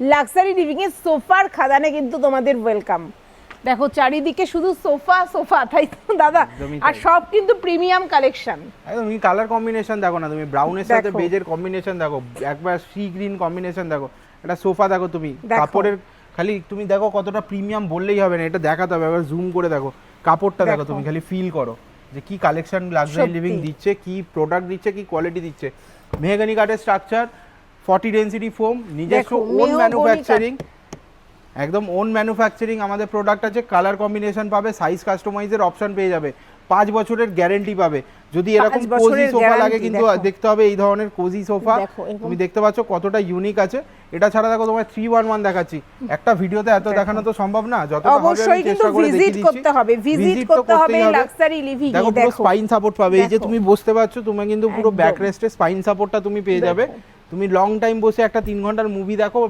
Luxury living এর সোফার খাদানে কিন্তু তোমাদের ওয়েলকাম দেখো চারিদিকে শুধু সোফা সোফা তাই তো দাদা। আর সব কিন্তু প্রিমিয়াম কালেকশন একদম তুমি কালার কম্বিনেশন দেখো না তুমি ব্রাউনের সাথে। বেজের কম্বিনেশন দেখো একবার সি গ্রিন কম্বিনেশন দেখো। একটা সোফা দেখো তুমি কাপড়ের খালি তুমি দেখো কতটা প্রিমিয়াম বললেই হবে না এটা দেখাতে হবে। একবার জুম করে দেখো কাপড়টা দেখো দেখো। তুমি খালি ফিল করো যে কি কালেকশন লাক্সারি লিভিং দিচ্ছে কি প্রোডাক্ট দিচ্ছে কি কোয়ালিটি দিচ্ছে। মেহগানি কাঠের স্ট্রাকচার ফর্টি ডেন্সিটি ফোম নিজস্ব ওন ম্যানুফ্যাকচারিং একদম ওন ম্যানুফ্যাকচারিং আমাদের প্রোডাক্ট আছে কালার কম্বিনেশন পাবে সাইজ কাস্টমাইজের অপশন পেয়ে যাবে পাঁচ বছরের গ্যারেন্টি পাবে যদি এরকম কোজি সোফা লাগে guarantee, কিন্তু দেখো। দেখতে হবে এই ধরনের কোজি সোফা। তুমি দেখতে পাচ্ছ কতটা ইউনিক আছে এটা ছাড়া দেখো তোমার থ্রি ওয়ান ওয়ান দেখাচ্ছি একটা ভিডিওতে এত দেখো। দেখানো তো সম্ভব না যতটা অবশ্যই কিন্তু ভিজিট করতে হবে ভিজিট করতে হবে লাক্সারি লিভিং দেখো স্পাইন সাপোর্ট পাবে এই যে। তুমি বসতে পারছ তুমি কিন্তু পুরো। ব্যাক রেস্টে স্পাইন সাপোর্টটা তুমি পেয়ে যাবে। তুমি লং টাইম বসে একটা তিন ঘণ্টার মুভি দেখো